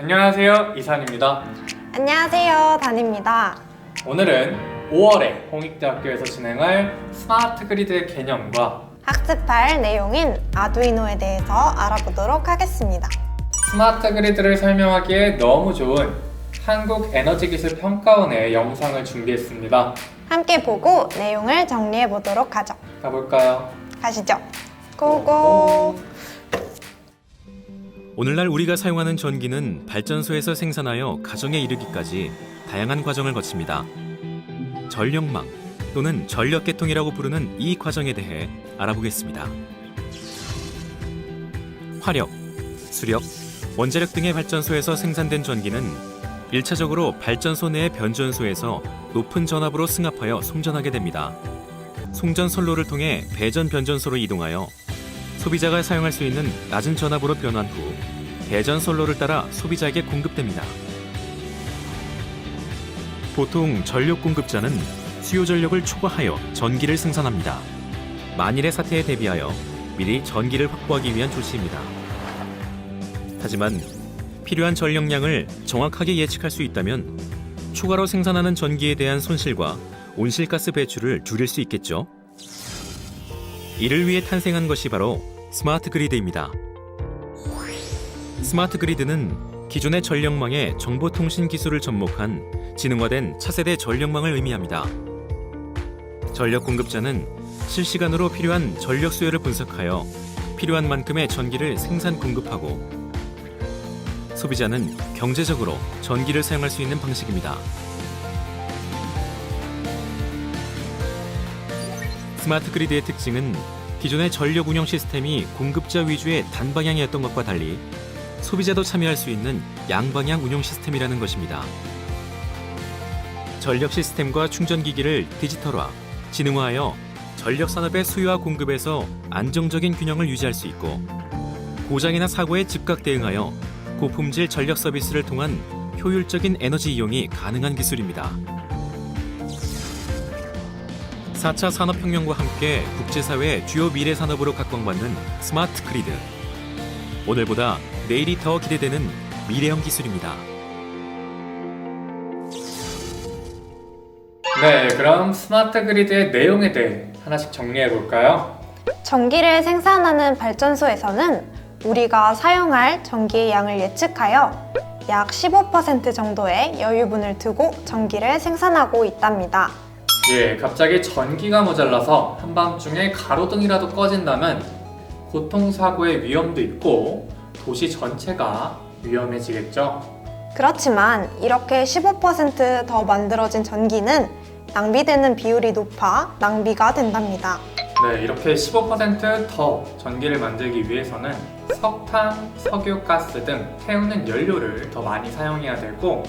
안녕하세요 이산입니다 안녕하세요, 단입니다. 오늘은 5월에 홍익대학교에서 진행할 스마트 그리드의 개념과 학습할 내용인 아두이노에 대해서 알아보도록 하겠습니다. 스마트 그리드를 설명하기에 너무 좋은 한국에너지기술평가원의 영상을 준비했습니다 함께 보고 내용을 정리해 보도록 하죠. 가볼까요? 가시죠. 고고. 오늘날 우리가 사용하는 전기는 발전소에서 생산하여 가정에 이르기까지 다양한 과정을 거칩니다. 전력망 또는 전력계통이라고 부르는 이 과정에 대해 알아보겠습니다. 화력, 수력, 원자력 등의 발전소에서 생산된 전기는 1차적으로 발전소 내의 변전소에서 높은 전압으로 승합하여 송전하게 됩니다. 송전 선로를 통해 배전 변전소로 이동하여 소비자가 사용할 수 있는 낮은 전압으로 변환 후 배전 선로를 따라 소비자에게 공급됩니다. 보통 전력 공급자는 수요 전력을 초과하여 전기를 생산합니다. 만일의 사태에 대비하여 미리 전기를 확보하기 위한 조치입니다. 하지만 필요한 전력량을 정확하게 예측할 수 있다면 추가로 생산하는 전기에 대한 손실과 온실가스 배출을 줄일 수 있겠죠. 이를 위해 탄생한 것이 바로 스마트 그리드입니다. 스마트 그리드는 기존의 전력망에 정보통신 기술을 접목한 지능화된 차세대 전력망을 의미합니다. 전력 공급자는 실시간으로 필요한 전력 수요를 분석하여 필요한 만큼의 전기를 생산 공급하고 소비자는 경제적으로 전기를 사용할 수 있는 방식입니다. 스마트 그리드의 특징은 기존의 전력 운영 시스템이 공급자 위주의 단방향이었던 것과 달리 소비자도 참여할 수 있는 양방향 운영 시스템이라는 것입니다. 전력 시스템과 충전기기를 디지털화, 지능화하여 전력 산업의 수요와 공급에서 안정적인 균형을 유지할 수 있고 고장이나 사고에 즉각 대응하여 고품질 전력 서비스를 통한 효율적인 에너지 이용이 가능한 기술입니다. 4차 산업혁명과 함께 국제사회의 주요 미래 산업으로 각광받는 스마트 그리드. 오늘보다 내일이 더 기대되는 미래형 기술입니다. 네 그럼 스마트 그리드의 내용에 대해 하나씩 정리해 볼까요? 전기를 생산하는 발전소에서는 우리가 사용할 전기의 양을 예측하여 약 15% 정도의 여유분을 두고 전기를 생산하고 있답니다. 예, 갑자기 전기가 모자라서 한밤중에 가로등이라도 꺼진다면 교통사고의 위험도 있고 도시 전체가 위험해지겠죠. 그렇지만 이렇게 15%더 만들어진 전기는 낭비되는 비율이 높아 낭비가 된답니다. 네, 이렇게 15%더 전기를 만들기 위해서는 석탄, 석유, 가스 등 태우는 연료를 더 많이 사용해야 되고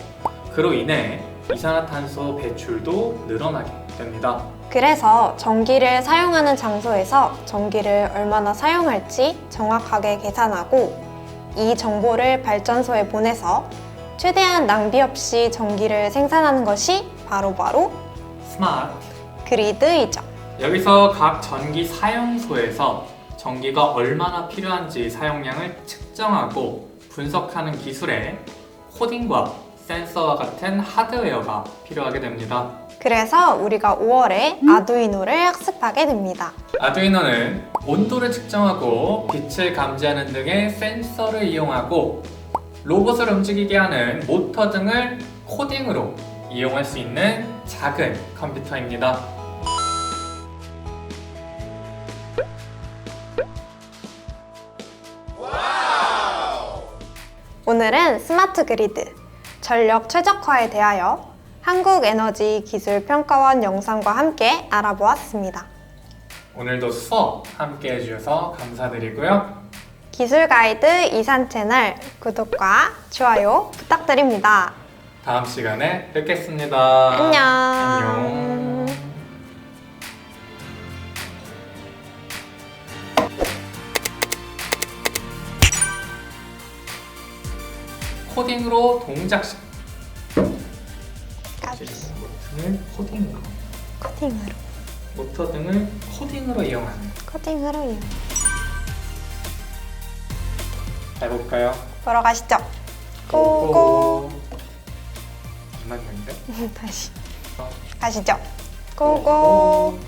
그로 인해 이산화탄소 배출도 늘어나게 됩니다. 그래서 전기를 사용하는 장소에서 전기를 얼마나 사용할지 정확하게 계산하고 이 정보를 발전소에 보내서 최대한 낭비 없이 전기를 생산하는 것이 바로바로 스마트 그리드이죠. 여기서 각 전기 사용소에서 전기가 얼마나 필요한지 사용량을 측정하고 분석하는 기술에 코딩과 센서와 같은 하드웨어가 필요하게 됩니다. 그래서 우리가 5월에 아두이노를 학습하게 됩니다. 아두이노는 온도를 측정하고 빛을 감지하는 등의 센서를 이용하고 로봇을 움직이게 하는 모터 등을 코딩으로 이용할 수 있는 작은 컴퓨터입니다. 오늘은 스마트 그리드, 전력 최적화에 대하여 한국에너지기술평가원 영상과 함께 알아보았습니다. 오늘도 수업 함께 해주셔서 감사드리고요. 기술 가이드 이산 채널 구독과 좋아요 부탁드립니다. 다음 시간에 뵙겠습니다. 안녕. 안녕. 코딩으로 동작식 까비. 등을 코딩으로 코딩으로 모터 등을 코딩으로 이용하는 코딩으로 이용. 해볼까요? 보러 가시죠. 고고. 안 맞는데? 다시. 가시죠. 고고.